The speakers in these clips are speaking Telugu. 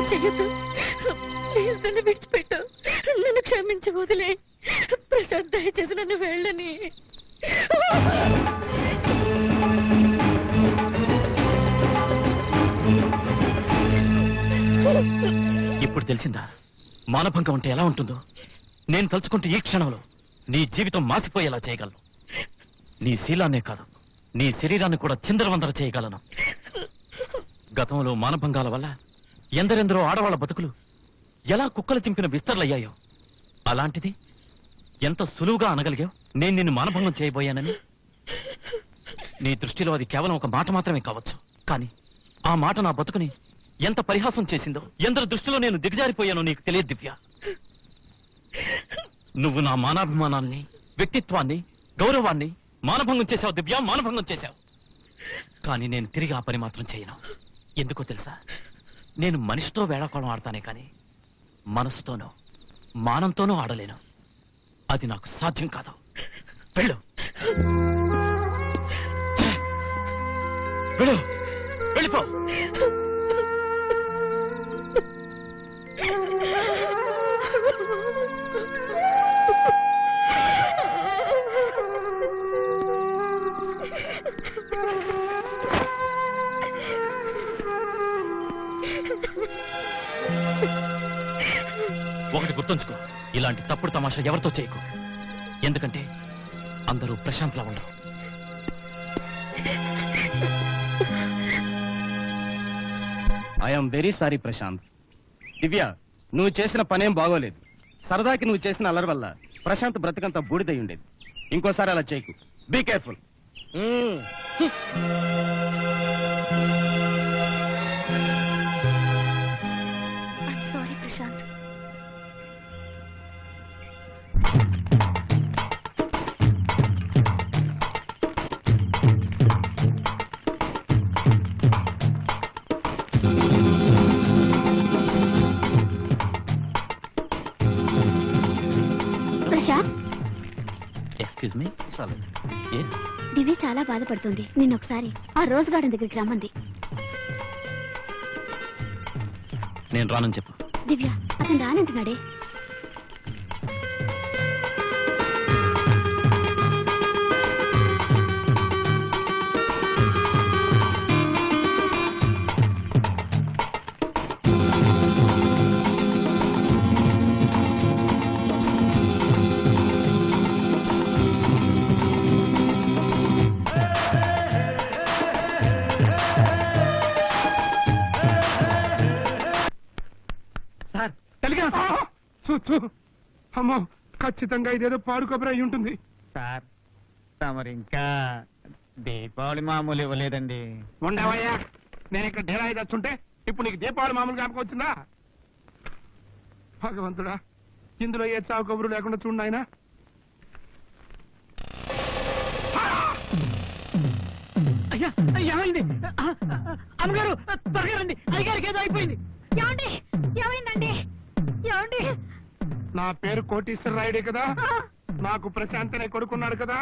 చెయ్యొద్దు. ప్లీజ్ నన్ను విడిచిపెట్టు. నన్ను క్షమించి వదిలే ప్రసాద్ దయచేసి నన్ను వెళ్ళని. ఇప్పుడు తెలిసిందా? మానభంగం అంటే ఎలా ఉంటుందో? నేను తలుచుకుంటే ఈ క్షణంలో నీ జీవితం మాసిపోయేలా చేయగలను. నీ శీలాన్నే కాదు నీ శరీరాన్ని కూడా చిందరవందర చేయగలను. గతంలో మానభంగాల వల్ల ఎందరెందరో ఆడవాళ్ళ బతుకులు ఎలా కుక్కలు చింపిన విస్తర్లయ్యాయో. అలాంటిది ఎంత సులువుగా అనగలిగావు? నేను నిన్ను మానభంగం చేయబోయానని? నీ దృష్టిలో అది కేవలం ఒక మాట మాత్రమే కావచ్చు. కానీ ఆ మాట నా బతుకుని ఎంత పరిహాసం చేసిందో ఎందరి దృష్టిలో నేను దిగజారిపోయానో నీకు తెలియదు దివ్య. నువ్వు నా మానాభిమానాన్ని వ్యక్తిత్వాన్ని గౌరవాన్ని మానభంగం చేశావు దివ్య మానభంగం చేశావు. కానీ నేను తిరిగి ఆ పని మాత్రం చేయను. ఎందుకో తెలుసా? నేను మనిషితో వేళాకోళం ఆడతానే కానీ మనసుతోనో మానంతోనూ ఆడలేను. అది నాకు సాధ్యం కాదు. వెళ్ళు. వెళ్ళు. వెళ్ళిపో. ఒకటి గుర్తుంచుకో. ఇలాంటి తప్పుడు తమాషా ఎవరితో చేయకు. ఎందుకంటే అందరూ ప్రశాంతలా ఉండరు. I'm very sorry Prashanth Divya నువ్వు చేసిన పనేం బాగోలేదు. సరదాకి నువ్వు చేసిన అల్లరి వల్ల ప్రశాంత్ బ్రతికంతా బూడిదై ఉండేది. ఇంకోసారి అలా చేయకు. Be careful excuse me Divya చాలా బాధపడుతుంది. నిన్న ఒకసారి ఆ రోజ్ గార్డెన్ దగ్గరికి రమ్మంది. నేను రానని చెప్పు. దివ్య అతను రానంటున్నాడే. చూ, చూ. అమ్మో ఖచ్చితంగా ఇదేదో పాడు కొబ్బరి అయి ఉంటుంది. సార్ తమరు ఇంకా దీపావళి మామూలు ఇవ్వలేదండి. ఉండవయ్యా నేను ఇక్కడ డేరాయి తెచ్చుంటే ఇప్పుడు నీకు దీపావళి మామూలు జ్ఞాపకం వచ్చిందా? భగవంతుడా ఇందులో ఏ చావు కబురు లేకుండా చూడండి ఆయన అయ్యా ఏమైంది అమ్మగారు త్వరగా రండి. అయ్యగారికి ఏదో అయిపోయింది. ఏమండి? నా పేరు కోటీశ్వర రాయుడే కదా? నాకు ప్రశాంత్ అనే కొడుకున్నాడు కదా?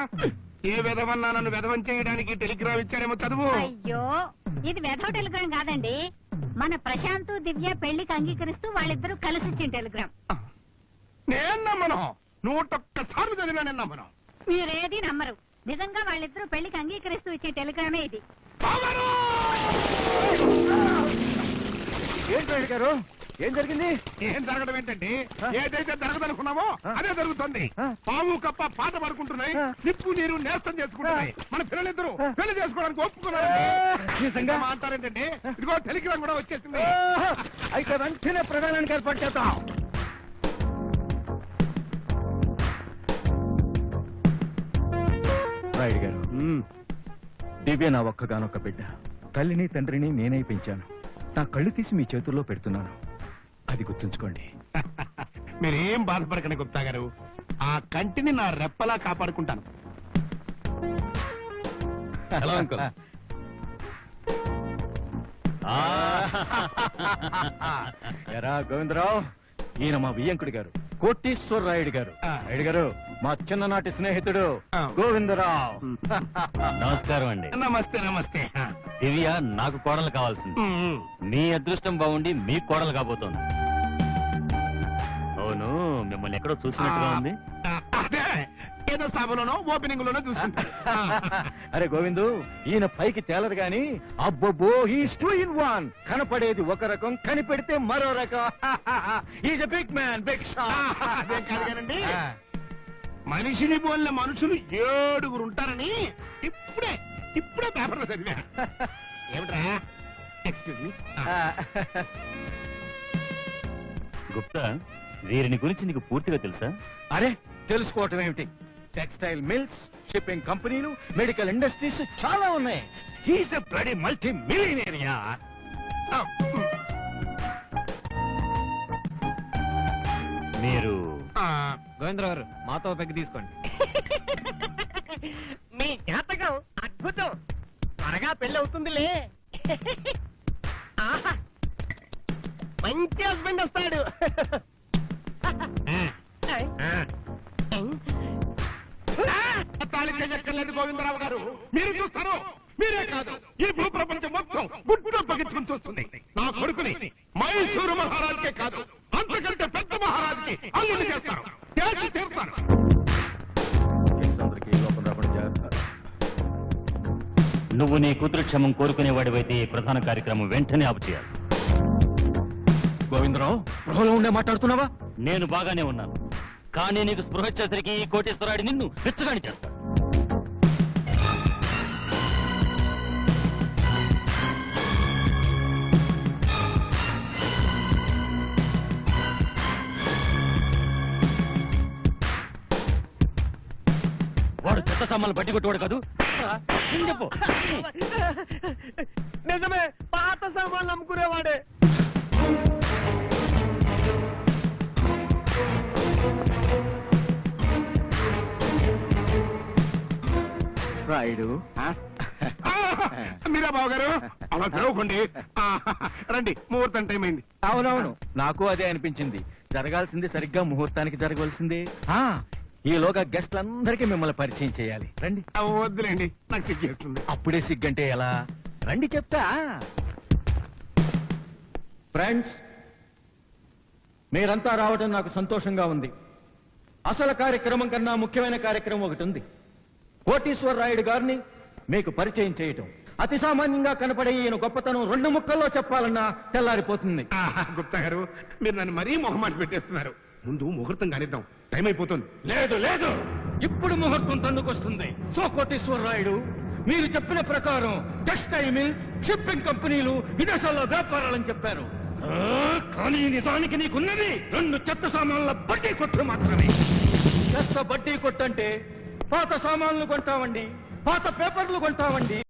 ఏ విధవన్నా నన్ను విధవం చేయడానికి టెలిగ్రామ్ ఇచ్చాడేమో చదువు. అయ్యో ఇది వెధవ టెలిగ్రామ్ కాదండి. మన ప్రశాంత్ దివ్య పెళ్ళికి అంగీకరిస్తూ వాళ్ళిద్దరూ కలిసి ఇచ్చిన టెలిగ్రామ్. నేను నమ్మను. నూటొక్కసార్లు చదివినా నేను నమ్మను. మీరేది నమ్మరు. నిజంగా వాళ్ళిద్దరూ పెళ్ళికి అంగీకరిస్తూ ఇచ్చే టెలిగ్రామే ఇది. ఏంటి గారు? ఏం జరిగింది? ఏం జరగడం ఏంటండి? ఏదైతే జరగదనుకున్నామో అదే జరుగుతుంది. పాము కప్ప పాట పడుకుంటున్నాయి నిప్పు నీరు నేస్తం చేసుకుంటున్నాయి. మన పిల్లలిద్దరూ పెళ్ళి చేసుకోవడానికి ఒప్పుకున్నారు అంటారేంటండి ఇదిగో టెలిగ్రామ్ కూడా వచ్చేసింది. అయితే వెంటనే ప్రధానానికి ఏర్పాటు చేద్దాం. రాయుడు గారు దివ్య నా ఒక్కగానొక్క బిడ్డ. తల్లిని తండ్రిని నేనే పెంచాను. నా కళ్ళు తీసి మీ చేతుల్లో పెడుతున్నాను. అది గుర్తుంచుకోండి. మీరేం బాధపడకండి గుప్తా గారు. ఆ కంటిని నా రెప్పలా కాపాడుకుంటాను. హలో అంకుల్ ఎరా గోవిందరావు ఈయన మా వియ్యంకుడి గారు కోటీశ్వర రాయుడు గారు రాయుడు గారు మా చిన్ననాటి స్నేహితుడు గోవిందరావు. నమస్కారం అండి. నమస్తే నమస్తే. దివ్య నాకు కోడలు కావాల్సింది. మీ అదృష్టం బాగుండి మీ కోడలు కాబోతోంది. మిమ్మల్ని ఎక్కడో చూసినట్టుగా ఉంది. ఆ, అదే ఏదో సభలోనో ఓపెనింగ్ లోనో చూసుకుంటారు అరే గోవిందు ఈయన పైకి తేలరు గాని అబ్బబ్బో హీస్ టూ ఇన్ వన్ కనపడేది ఒక రకం కనిపెడితే మరో రకం. ఈజ్ బిగ్ మ్యాన్ బిగ్ మనిషిని పోలిన మనుషులు ఏడుగురు ఉంటారని ఇప్పుడే ఇప్పుడే పేపర్లో చదివా. ఏమిట్రా? ఎక్స్క్యూజ్ మీ గుప్తా వీరిని గురించి నీకు పూర్తిగా తెలుసా? అరే తెలుసుకోవటం ఏమిటి? టెక్స్టైల్ మిల్స్ షిప్పింగ్ కంపెనీలు మెడికల్ ఇండస్ట్రీస్ చాలా ఉన్నాయి. హీస్ ఎ బ్లడీ మల్టీ మిలియనేరియా మీరు గోవిందరావు గారు మాతో పెగ్గు తీసుకోండి. మీ జాతకం అద్భుతం. త్వరగా పెళ్ళి అవుతుందిలే. మంచి హస్బెండ్ వస్తాడు. కొడుకుని మైసూరు మహారాజుకే కాదు అంతకంటే పెద్ద మహారాజుకి అల్లుని చేస్తారు. చేసి తీరుతారు. నువ్వు నీ కూతురు క్షమం కోరుకునేవాడివైతే ఈ ప్రధాన కార్యక్రమం వెంటనే ఆపు చేయాలి. గోవిందరావు గృహలో ఉండే మాట్లాడుతున్నావా? నేను బాగానే ఉన్నాను. కానీ నీకు స్పృహ వచ్చేసరికి ఈ కోటేశ్వరాడి నిన్ను పిచ్చగాని చేస్తాడు. చెత్త సామాన్లు బట్టి కొట్టేవాడు కాదు. చెప్పు? నిజమే పాత సామాన్లు అమ్ముకునేవాడే. రాయుడు మీరా బాబు గారు అలా పిలవకండి ఆ, రండి ముహూర్తం టైం అయింది. అవునవును నాకు అదే అనిపించింది. జరగాల్సింది సరిగ్గా ముహూర్తానికి జరగవలసింది. ఆ ఈలోగా గెస్ట్లందరికీ మిమ్మల్ని పరిచయం చేయాలి. రండి. ఆ, వద్దులేండి. నాకు సిగ్గేస్తుంది అప్పుడే సిగ్గంటే ఎలా? రండి చెప్తా. ఫ్రెండ్స్ మీరంతా రావడం నాకు సంతోషంగా ఉంది. అసలు కార్యక్రమం కన్నా ముఖ్యమైన కార్యక్రమం ఒకటి ఉంది. కోటీశ్వర రాయుడు గారిని మీకు పరిచయం చేయటం. అతి సామాన్యంగా కనపడే ఈయన గొప్పతనం రెండు ముక్కల్లో చెప్పాలన్నా తెల్లారిపోతుంది. ఆ, గుప్తా గారు మీరు నన్ను మరీ మొహమాట పెట్టేస్తున్నారు. ముందు ముహూర్తం కానిద్దాం. టైం అయిపోతుంది. లేదు లేదు. ఇప్పుడు ముహూర్తం తండుకొస్తుంది సో కోటేశ్వర రాయుడు మీరు చెప్పిన ప్రకారం టెక్స్టైల్ మిల్స్ షిప్పింగ్ కంపెనీలు విదేశాల్లో వ్యాపారాలని చెప్పారు. ఆ, కానీ నిజానికి నీకున్నది రెండు చెత్త సామాన్ల బడ్డీ కొట్లు మాత్రమే. చెత్త బడ్డీ కొట్టంటే పాత సామాన్లు కొంటామండి పాత పేపర్లు కొంటామండి.